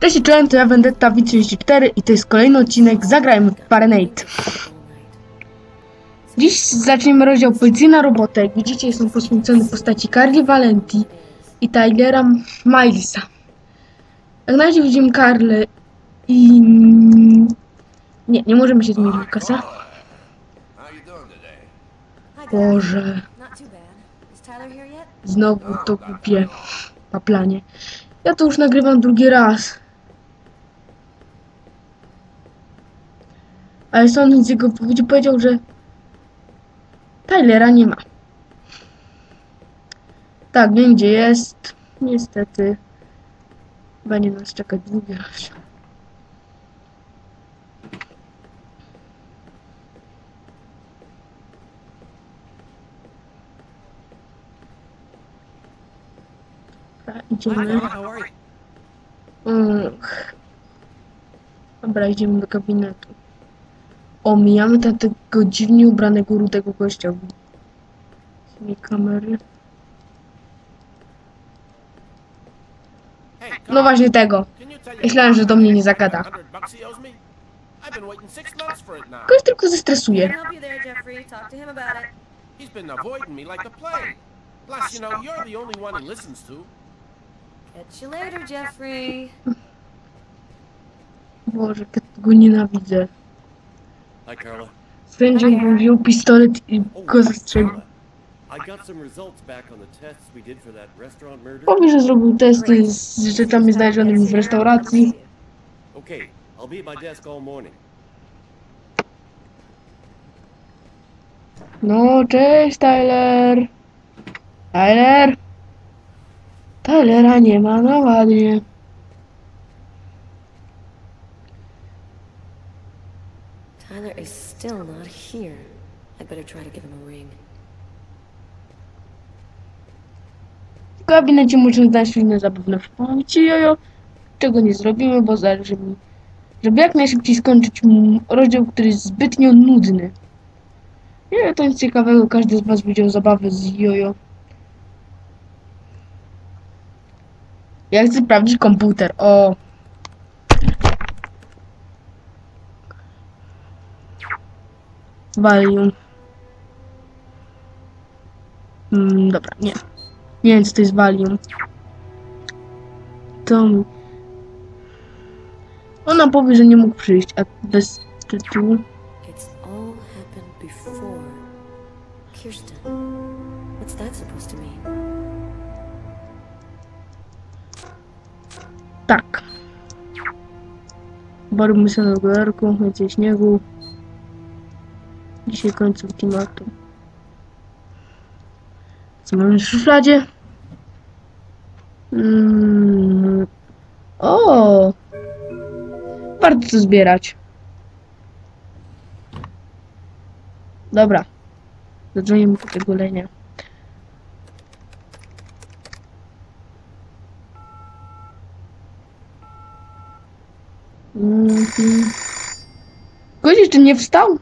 Cześć, czołem, to ja Vendetta V34 i to jest kolejny odcinek Zagrajmy w Parenate. Dziś zaczniemy rozdział Policyjna robota. Jak widzicie, jest on poświęcony postaci Carly Valenti i Tylera Milesa. Jak na razie widzimy Carlę i... Nie, nie możemy się zmienić? Hi, guys. Boże, znowu to głupie paplanie. Ja to już nagrywam drugi raz. Ale sądząc z jego wypowiedzi powiedział, że Tylera nie ma. Tak, wiem gdzie jest. Niestety. Będzie nas czekać długi raz. Dobra, idziemy. You? Ach. Dobra, idziemy do gabinetu. Omijamy tego dziwnie ubranego rudego gościa. Zmień kamery. No właśnie tego. Myślałem, że do mnie nie zagada. 100 bucks he owes me? I've been waiting six months for it now. Gość tylko zestresuje. He's been avoiding me like the plague. Plus, you know, you're the only one he listens to. Catch you later, Jeffrey. Boże, jak go nienawidzę. Hi, Carla. Sędzia mu wziął pistolet i go zastrzelił. I got some results back on the tests we did for that restaurant murder. Powie, że zrobił testy z rzeczami znalezionymi w restauracji. Okay, I'll be at my desk all morning. No, cześć Tyler. Tyler. Tylera nie ma, no ładnie. Tyler is still not here. I better try to give him a ring. W gabinecie muszę znaleźć inne zabawne przypomnieć jojo, czego nie zrobimy, bo zależy mi, żeby jak najszybciej skończyć rozdział, który jest zbytnio nudny. Nie, to nic ciekawego, każdy z was widział zabawy z jojo. Ja chcę sprawdzić komputer, o. Valium. Mm, dobra, nie. Nie wiem, co to jest Valium. To... mi- Ona powie, że nie mógł przyjść, a bez tytułu... Kirsten. What's that supposed to mean? Bormy się na gospodarku, więcej śniegu. Dzisiaj końcu klimatu. Co mamy w szufladzie? Mm. O! Warto to zbierać. Dobra. Zadzwonimy po tego lenia. Mhm. Gość jeszcze nie wstał?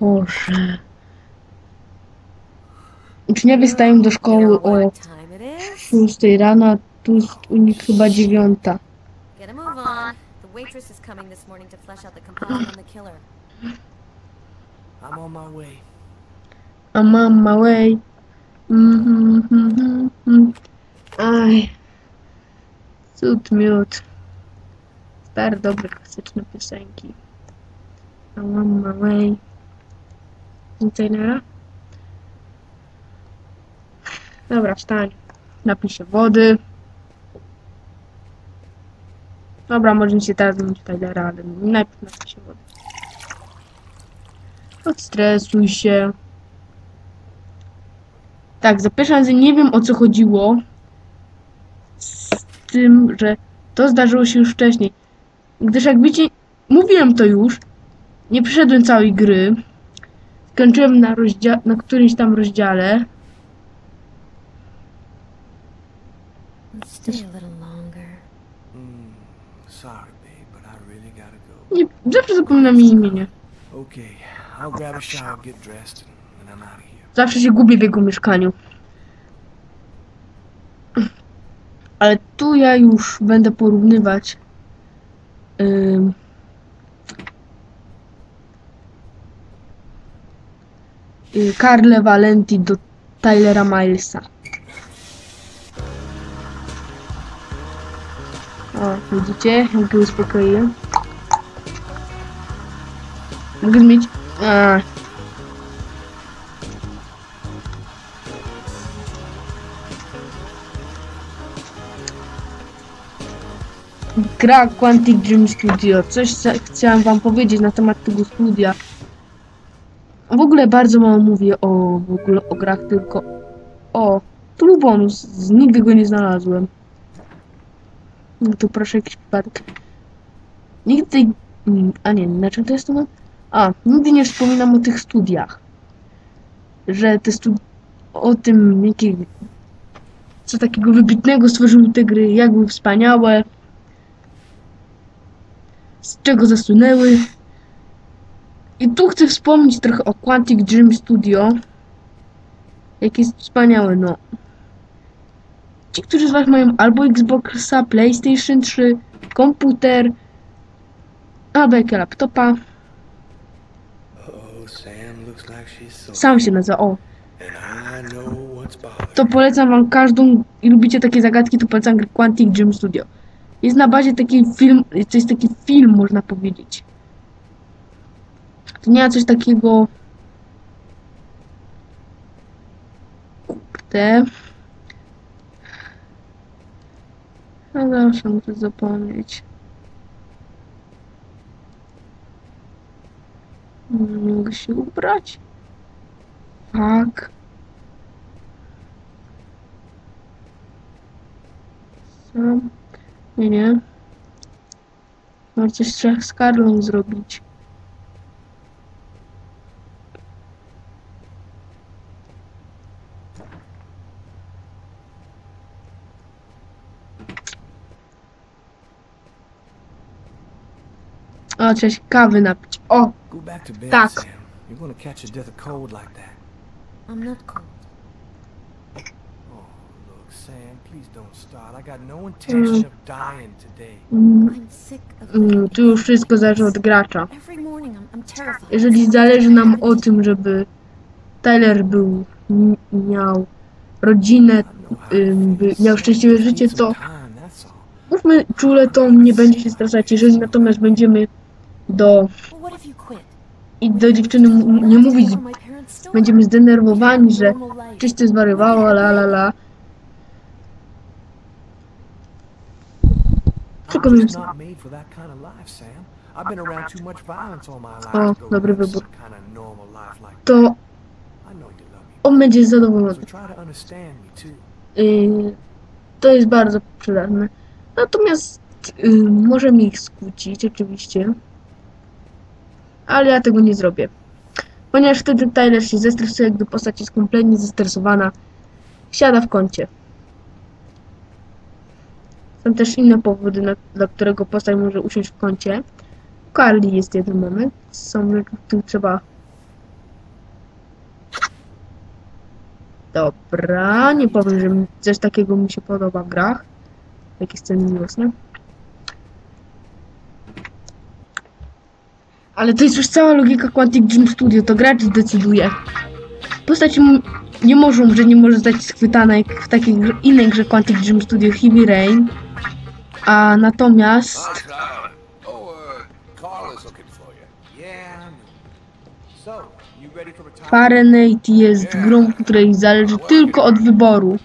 Boże. Uczniowie stają do szkoły o what time it is? 6 rano, a tu jest u nich chyba dziewiąta. Get a move on. The waitress is coming this morning to flesh out the composite on the killer. I'm on my way. A mama way. Mhm, mhm, mhm. Aj. Cud miód. Stare, dobre, klasyczne piosenki. A mama way. Containera? Dobra, wstań. Napij się wody. Dobra, może się teraz zmienić Tylera, ale najpierw napij się wody. Odstresuj się. Tak, za pierwszym razem nie wiem o co chodziło z tym, że to zdarzyło się już wcześniej. Gdyż jak widzicie, mówiłem to już, nie przeszedłem całej gry. Skończyłem na, na którymś tam rozdziale. Mm, go. Nie, zawsze zapominam jej imienia. Zawsze się gubię w jego mieszkaniu. Ale tu ja już będę porównywać ym, y, Carle Valenti do Tylera Milesa. O, widzicie, jak go uspokoiłem? Mogę mieć... A. Gra Quantic Dream Studio. Coś chciałam wam powiedzieć na temat tego studia. W ogóle bardzo mało mówię o, w ogóle o grach, tylko o, tu był bonus, nigdy go nie znalazłem. No to proszę jakiś przypadek. Nigdy mm, a nie, na czym to jest to mam? A, nigdy nie wspominam o tych studiach. Że te studia, o tym, jakie, co takiego wybitnego stworzyły te gry, jak były wspaniałe, z czego zasłynęły. I tu chcę wspomnieć trochę o Quantic Dream Studio. Jakie jest wspaniałe, no. Ci, którzy z Was mają albo Xboxa, PlayStation 3, komputer, albo jakie laptopa, Oh, Sam się nazywa, o. To polecam Wam każdą, i lubicie takie zagadki, to polecam Quantic Dream Studio. Jest na bazie taki film, to jest taki film, można powiedzieć. To nie ma coś takiego... Kurde... No zawsze muszę zapomnieć. Nie mogę się ubrać. Tak. Sam. Nie, nie. Może coś trzeba z Karlą zrobić. O, trzeba się kawy napić. O, Tak. Sam. You're gonna catch a death of cold like that. I'm not cold. Mm, I'm sick of tu już wszystko zależy od gracza. Every morning I'm, I'm terrified. Jeżeli zależy nam o tym, żeby Tyler był, miał rodzinę, miał szczęśliwe życie, to mówmy czule, to on nie będzie się stresować. Jeżeli natomiast będziemy do, i do dziewczyny nie mówić, będziemy zdenerwowani, że czyś ty zwariowało, la la la. I'm Przekonuję just się. not made for that kind of life, Sam. I've been around too much violence all my O, dobry wybór. To on będzie zadowolony. Yy, to jest bardzo przydatne. Natomiast yy, może mi ich skłócić, oczywiście. Ale ja tego nie zrobię. Ponieważ wtedy Tyler się zestresuje, gdy postać jest kompletnie zestresowana. Siada w kącie. Są też inne powody, na, dla którego postać może usiąść w kącie. Carly jest jeden moment. Są rzeczy, w których trzeba... Dobra, nie powiem, że coś takiego mi się podoba w grach. Takie sceny miłosne. Ale to jest już cała logika Quantic Dream Studio, to gracz decyduje. Postać nie może umrzeć, nie może zostać schwytana jak w takiej innej grze Quantic Dream Studio Heavy Rain. A natomiast? Fahrenheit jest grą, której zależy tylko od wyboru.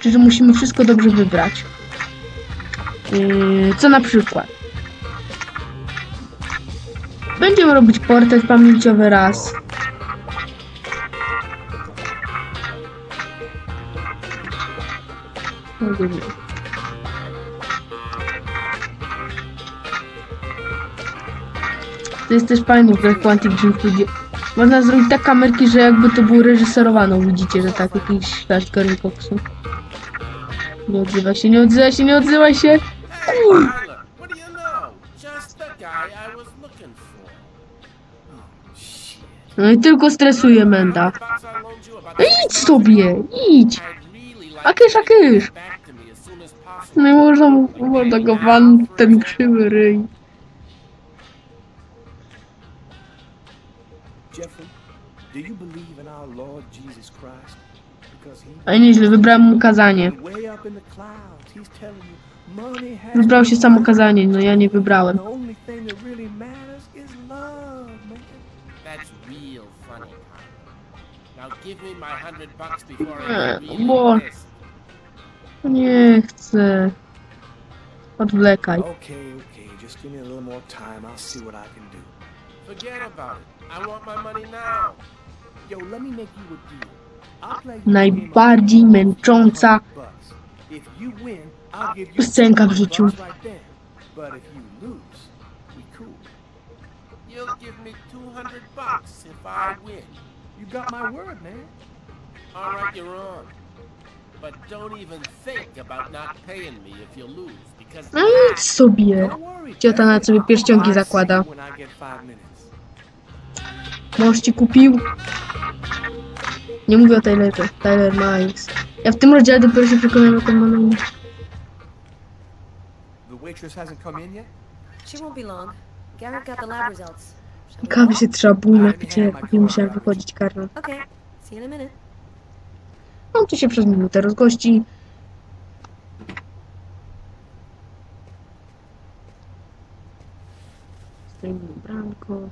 Czyli musimy wszystko dobrze wybrać. Yy, co na przykład? Będziemy robić portret pamięciowy raz. To jest też fajne w Quantic Dream Studio. Można zrobić tak kamerki, że jakby to było reżyserowane. Widzicie, że tak jakiś flash Gary Coxu. Nie odzywa się, nie odzywa się, nie odzywa się. For. No i tylko stresuje Menda. Idź sobie, idź. Akysz, akysz. No i można mu można go wan ten krzywy ryj. A nieźle, wybrałem mu kazanie. Wybrał się samo kazanie, no ja nie wybrałem. Now give me my hundred bucks before I Nie chcę. Odwlekaj. Okay, okay, just give me a little more time. I'll see what I can do. Forget about it. I want my money now. Yo, let me make you a deal. I'll play you Najbardziej męcząca 200 bucks. If you win, I'll give you piosenka w 200 życiu. bucks right then. But if you lose, we cool. You'll give me two hundred bucks if I win. You got my word, man. All right, you're on. But don't even think about not paying me if you lose, because No idź sobie. Ciota nawet sobie pierścionki zakłada. you when I get five minutes. Mąż ci kupił. Nie mówię o Tylerze. Tyler Miles. Ja w tym rozdziale dopiero się przekonałem, jak on ma na imię. The waitress hasn't come in yet? She won't be long. Garrett got the lab results. Shall we Kawy się trzeba było napić, jak nie musiałem wychodzić karno. Okay. See you in a minute. On tu się przez minutę rozgości. Na bramko.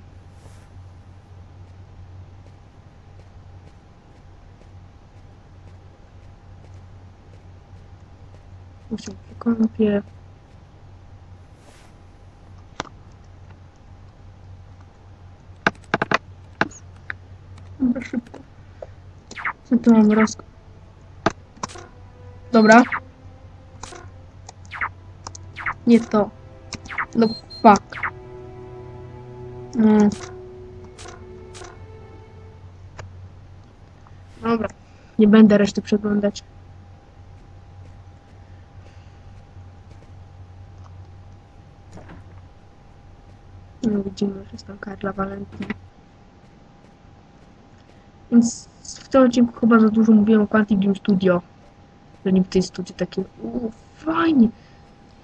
Muszę się kąpie. Szybko. Co tu mam. Dobra. Nie to. No fuck. No. Dobra. Nie będę reszty przeglądać. No widzimy, że jest tam Karla Valentin. Więc w tym odcinku chyba za dużo mówiłem o Quantic Dream Studio. Że niby to jest studio takie, uuu, fajnie.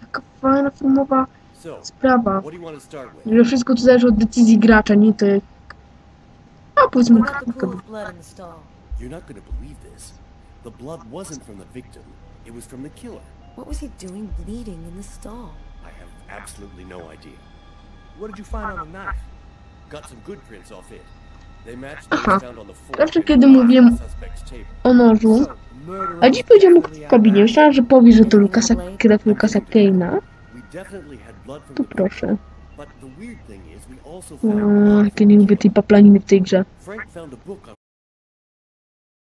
Jaka fajna filmowa sprawa. Że wszystko to zależy od decyzji gracza, nie to jak... A powiedzmy, the stall? You're not to believe this. The blood wasn't from the victim. It was from the killer. What was he doing bleeding in the stall? I have absolutely no idea. What did you find on the knife? Got some good prints off it. Aha. Zawsze kiedy mówiłem o nożu, a dziś powiedziałem w kabinie. Myślałem, że powie, że to Lukasa, krew Lukasa from Tu proszę. O, jakie from nie lubię tej paplaniny w tej grze.